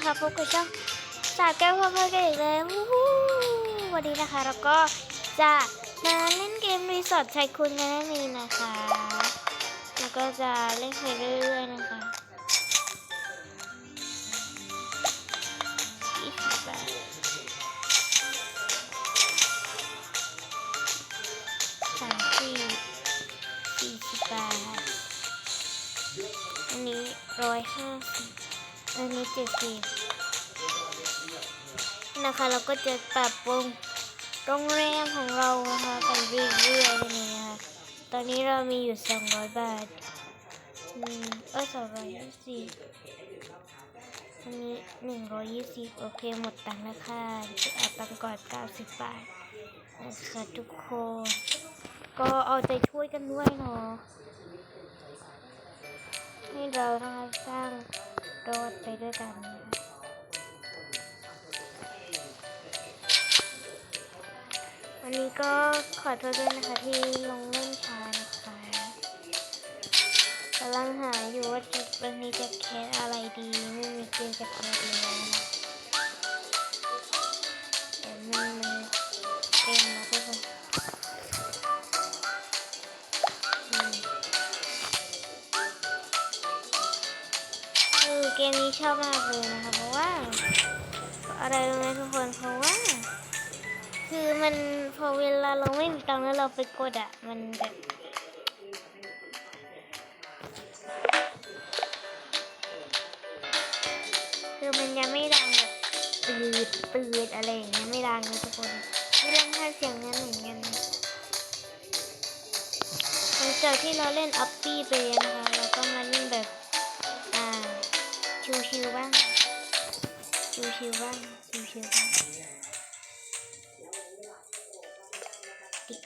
นะคะพบกับช่องสาวแก้วพ่อพ่อกันอีกแล้ววันนี้นะคะเราก็จะมาเล่นเกมรีสอร์ทชายคุณกันนั่นเองนะคะ แล้วก็จะเล่นไปเรื่อยๆนะคะยี่สิบบาทสามสี่สี่สิบบาทอันนี้ร้อยห้าสิบ อันนี้เจ็ดสิบนะคะเราก็จะปรับปรุงโรงแรมของเรานะคะไปเรื่อยๆนี่นะคะตอนนี้เรามีอยู่สองร้อยบาทอืมเออสองร้อยยี่สิบอันนี้หนึ่งร้อยยี่สิบโอเคหมดตังค์แล้วค่ะจะเอาตังค์ก่อนเก้าสิบบาทนะคะทุกคนก็เอาใจช่วยกันด้วยเนาะให้เรานะคะสร้าง รอดไปด้วยกันวันนี้ก็ขอโทษด้วยนะคะที่ลงเล่นช้านะคะกำลังหาอยู่ว่าจะวันนี้จะแคสอะไรดี ไม่มีเกมจะแคสเลย นี้ชอบมากเลยนะคะเพราะว่า อะไรรู้ไหมทุกคนเพราะว่า คือมันพอเวลาเราไม่มีตังค์แล้วเราไปกดอะ มันแบบคือมันยังไม่ดังแบบตืดตืดอะไรอย่างเงี้ยไม่ดังนะทุกคนไม่ดังถ้าเสียงนั้นเหมือนกันหลังจากที่เราเล่นอัปปี้ไปนะคะเราก็มาเล่นแบบ ชิวๆบ้าง ชิวๆบ้าง ชิวๆบ้างติด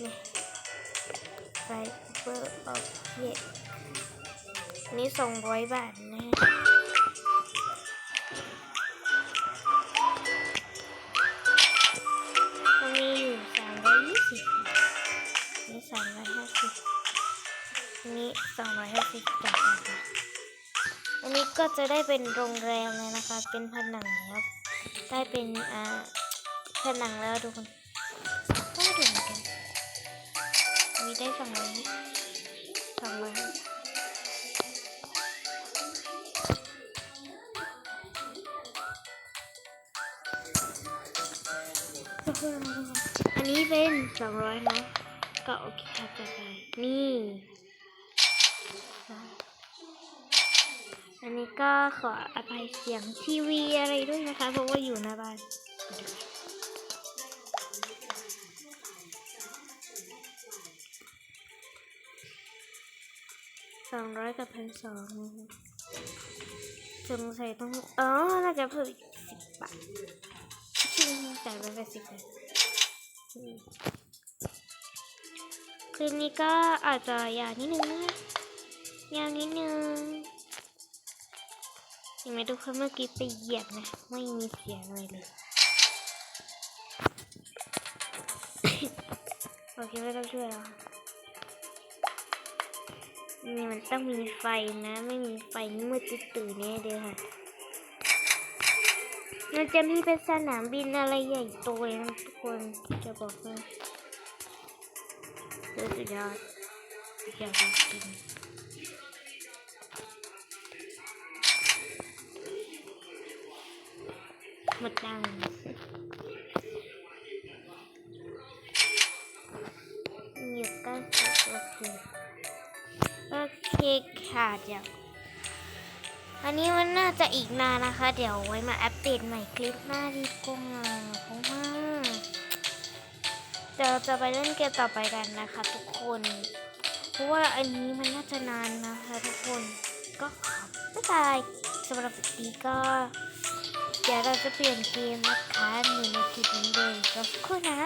นี่ไฟเบอร์ออฟเยนี่สองร้อยบาทนะมันมีอยู่สามร้อยยี่สิบนี่สามร้อยห้าสิบนี่สองร้อยห้าสิบต่อกัน ก็จะได้เป็นโรงแรมเลยนะคะ เป็นผนังแล้วได้เป็นอ่าผนังแล้วทุกคนก็ถูเหมือนกันมีได้สองร้อยสองร้อยอันนี้เป็นสองร้อยนะก็โอเคค่ะต่อไปนี่ อันนี้ก็ขออภัยเสียงทีวีอะไรด้วยนะคะ เพราะว่าอยู่หน้าบ้านสองร้อยกับพันสองสงสัยต้องอ๋อน่าจะเพิ่มอีกสิบบาทชิงจ่ายไปแปดสิบบาทอืมคืนนี้ก็อาจจะยาวนิดนึงนะยาวนิดนึง เห็นไหมทุกคนเมื่อกี้ไปเหยียบนะ ไม่มีเสียงอะไรเลย โอเคไม่ต้องช่วยแล้วนี่มันต้องมีไฟนะ ไม่มีไฟนี่มืดจะตื่นแน่เลยค่ะ มันจะมีเป็นสนามบินอะไรใหญ่โตเลยนะทุกคนจะบอกให้สุดยอดสุดยอดจริง หมดตังค์อยู่ใกล้สุดโอเคโอเคค่ะเดี๋ยวอันนี้มันน่าจะอีกนานนะคะ เดี๋ยวไว้มาอัปเดตใหม่คลิปหน้าดีกว่าเพราะว่าเดี๋ยวจะไปเล่นเกมต่อไปกันนะคะ ทุกคน เพราะว่าอันนี้มันน่าจะนานนะคะ ทุกคนก็ขอบ๊ายบายสำหรับวันนี้ก็ เดี๋ยวเราจะเปลี่ยนเกมนะคะหนึ่งในจุดนี้เลยสักครู่นะ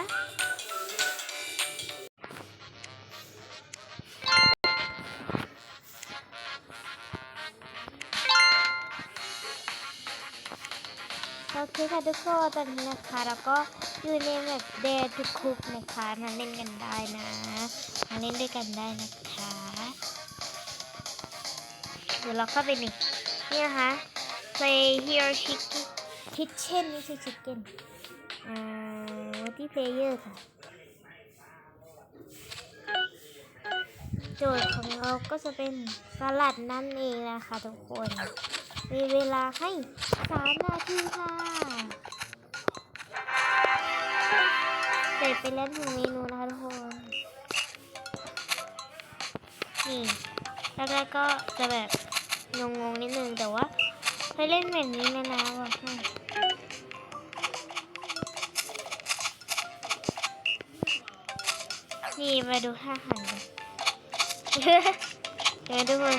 โอเคค่ะทุกคนตอนนี้นะคะเราก็อยู่ในแบบเดททุกคุกนะคะมาเล่นกันได้นะมาเล่นด้วยกันได้นะคะเดี๋ยวเราเข้าไปนี่นี่นะคะ play here chicken kitchen ไม่ใช่ chicken อ่า multiplayer ค่ะ โจทย์ของเราก็จะเป็นสลัดนั่นเองนะคะทุกคน มีเวลาให้สามนาทีค่ะเสร็จไปแล้วหนึ่งเมนูนะคะทุกคน นี่แรกๆก็จะแบบงงๆนิดนึงแต่ว่า ไปเล่นแบบนี้นะนะบอกให้นี่มาดูท่าหันเดี๋ยวทุกคน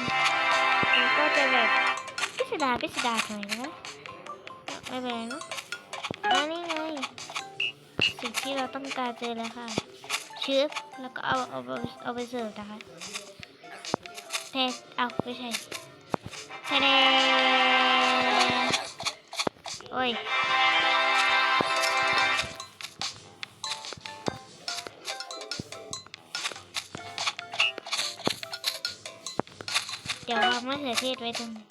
มันก็จะแบบพิสดารพิสดารหน่อยนะไม่เป็นไรเนอะอันนี้ไงสิ่งที่เราต้องการเจอแล้วค่ะชึบแล้วก็เอาเอาเอาเอาไปเสิร์ฟนะคะเทสเอาไม่ใช่แช่ โอ้ยเดี๋ยววามะเขือเทศไว้ตรงนี้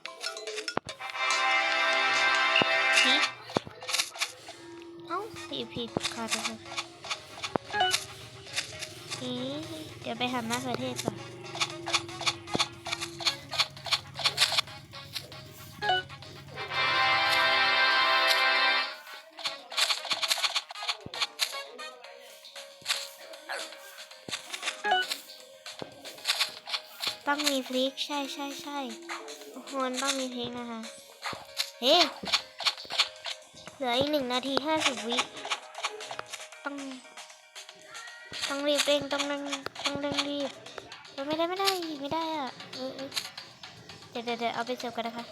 ผิดเอ้าผิดผิดขอโทษนี่เดี๋ยวไปหามะเขือเทศก่อน ต้องมีพริกใช่ใช่ใช่ทุกคนต้องมีพริกนะคะ เฮ้เหลืออีกหนึ่งนาทีห้าสิบวิต้อง ต้องรีบเร่งต้องเร่งต้องเร่งรีบไม่ได้ไม่ได้ไม่ได้อะเออเดี๋ยวเดี๋ยวเอาไปเสิร์ฟกันนะคะ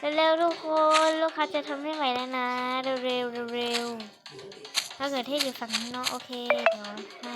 เร็วๆเร็วทุกคนลูกค้าจะทำไม่ไหวแล้วนะ เร็วๆเร็วๆเร็วถ้าเกิดเทศอยู่ฝั่งข้างนอกโอเคเดี๋ยวให้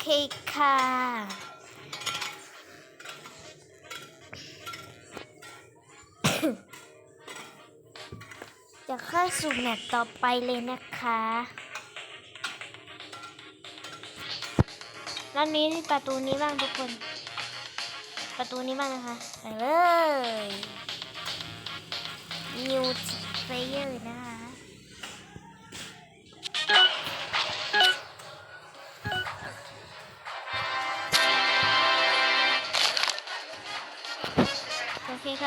เคค่ะ จะเข้าสู่แมตช์ต่อไปเลยนะคะรอบนี้ประตูนี้บ้างทุกคน ประตูนี้บ้างนะคะไปเลย New Player นะคะ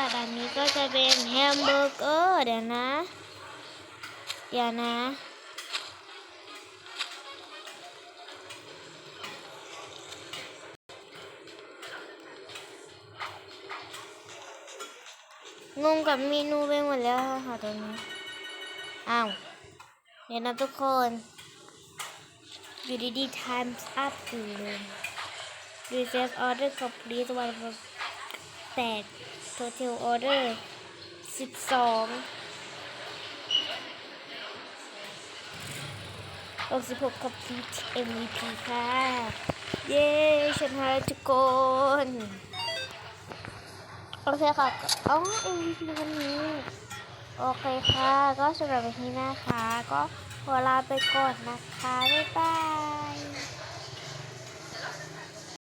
ค่ะด่านนี้ก็จะเป็นแฮมเบอร์เกอร์เดี๋ยวนะ เดี๋ยวนะ งงกับเมนูไปหมดแล้วค่ะตอนนี้ อ้าว เดี๋ยวนะทุกคน อยู่ดีๆ times up อยู่เลย Reset order complete one แปด total order สิบสองหกสิบหก complete MVP ค่ะ เย้ชนะทุกคน โอเคค่ะอ๋อ MVP วันนี้ โอเคค่ะ ก็สำหรับวันนี้นะคะ ก็ขอลาไปก่อนนะคะ บ๊ายบาย